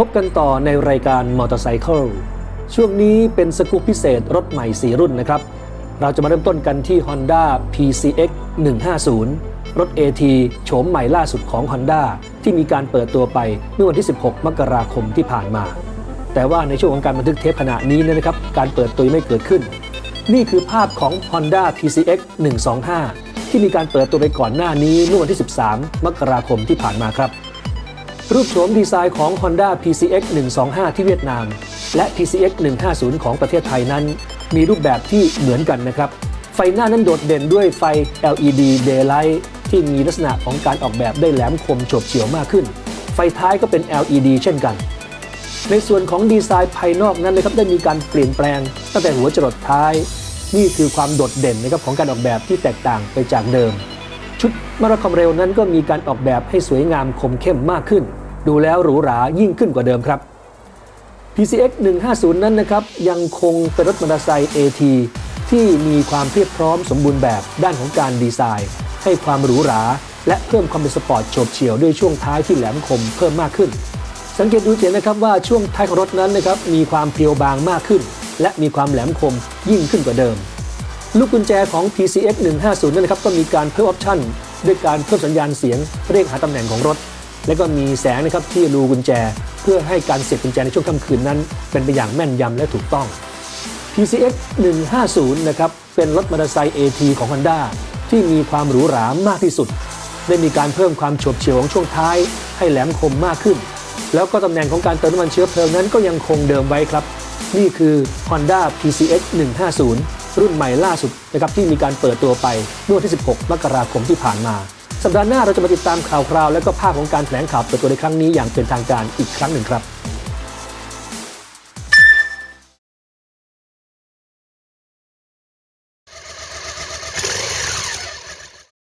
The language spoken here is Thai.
พบกันต่อในรายการมอเตอร์ไซค์ช่วงนี้เป็นสกู๊ปพิเศษรถใหม่4รุ่นนะครับ เราจะมาเริ่มต้นกันที่ Honda PCX 150 รถ AT โฉมใหม่ล่าสุดของ Honda ที่มีการเปิดตัวไปเมื่อวันที่ 16 มกราคมที่ผ่านมา แต่ว่าในช่วงของการบันทึกเทปขณะนี้นะครับ การเปิดตัวไม่เกิดขึ้น นี่คือภาพของ Honda PCX 125 ที่มีการเปิดตัวไปก่อนหน้านี้เมื่อวันที่ 13 มกราคมที่ผ่านมาครับ รูปโฉมดีไซน์ของ Honda PCX 125 ที่เวียดนาม และ PCX 150 ของประเทศไทยนั้น มีรูปแบบที่เหมือนกันนะครับ ไฟหน้านั้นโดดเด่นด้วยไฟ LED Daylight ที่มีลักษณะของการออกแบบได้แหลมคมโฉบเฉี่ยวมากขึ้น ไฟท้ายก็เป็น LED เช่นกัน ในส่วนของดีไซน์ภายนอกนั้นนะครับได้มีการเปลี่ยนแปลง ตั้งแต่หัวจรดท้าย นี่คือความโดดเด่นนะครับของการออกแบบที่แตกต่างไปจากเดิม ชุดมารคอมเร็วนั้นก็มีการออกแบบให้สวยงามคมเข้มมากขึ้น ดูแล้วหรูหรายิ่งขึ้นกว่าเดิมครับ PCX 150 นั้นนะครับ ยังคงเป็นรถมอเตอร์ไซค์ AT ที่มีความเพียบพร้อมสมบูรณ์แบบด้านของการดีไซน์ ให้ความหรูหรา และเพิ่มความเป็นสปอร์ตโฉบเฉี่ยวด้วยช่วงท้ายที่แหลมคมเพิ่มมากขึ้น สังเกตดูเห็นนะครับว่าช่วงท้ายของรถนั้นนะครับมีความเพียวบางมากขึ้น และมีความแหลมคมยิ่งขึ้นกว่าเดิม ลูกกุญแจของ PCX 150นั่นนะครับก็มีการเพิ่มออปชั่นด้วยการเพิ่มสัญญาณเสียงเรียกหาตำแหน่งของรถ และก็มีแสงนะครับที่รูกุญแจ เพื่อให้การเสียบกุญแจในช่วงค่ำคืนนั้น เป็นไปอย่างแม่นยำและถูกต้อง PCX 150นะครับเป็นรถมอเตอร์ไซค์ AT ของ Honda ที่มีความหรูหรามากที่สุด ได้มีการเพิ่มความโฉบเฉี่ยวของช่วงท้าย ให้แหลมคมมากขึ้น แล้วก็ตำแหน่งของการเติมน้ำมันเชื้อเพลิงนั้นก็ยังคงเดิมไว้ครับ นี่คือ Honda PCX 150 รุ่นใหม่ล่าสุดนะครับที่มีการเปิดตัวไปเมื่อวันที่ 16 มกราคมที่ผ่านมา สัปดาห์หน้าเราจะมาติดตามข่าวคราว และก็ภาพของการแถลงข่าวเปิดตัวในครั้งนี้อย่างเป็นทางการอีกครั้งหนึ่งครับ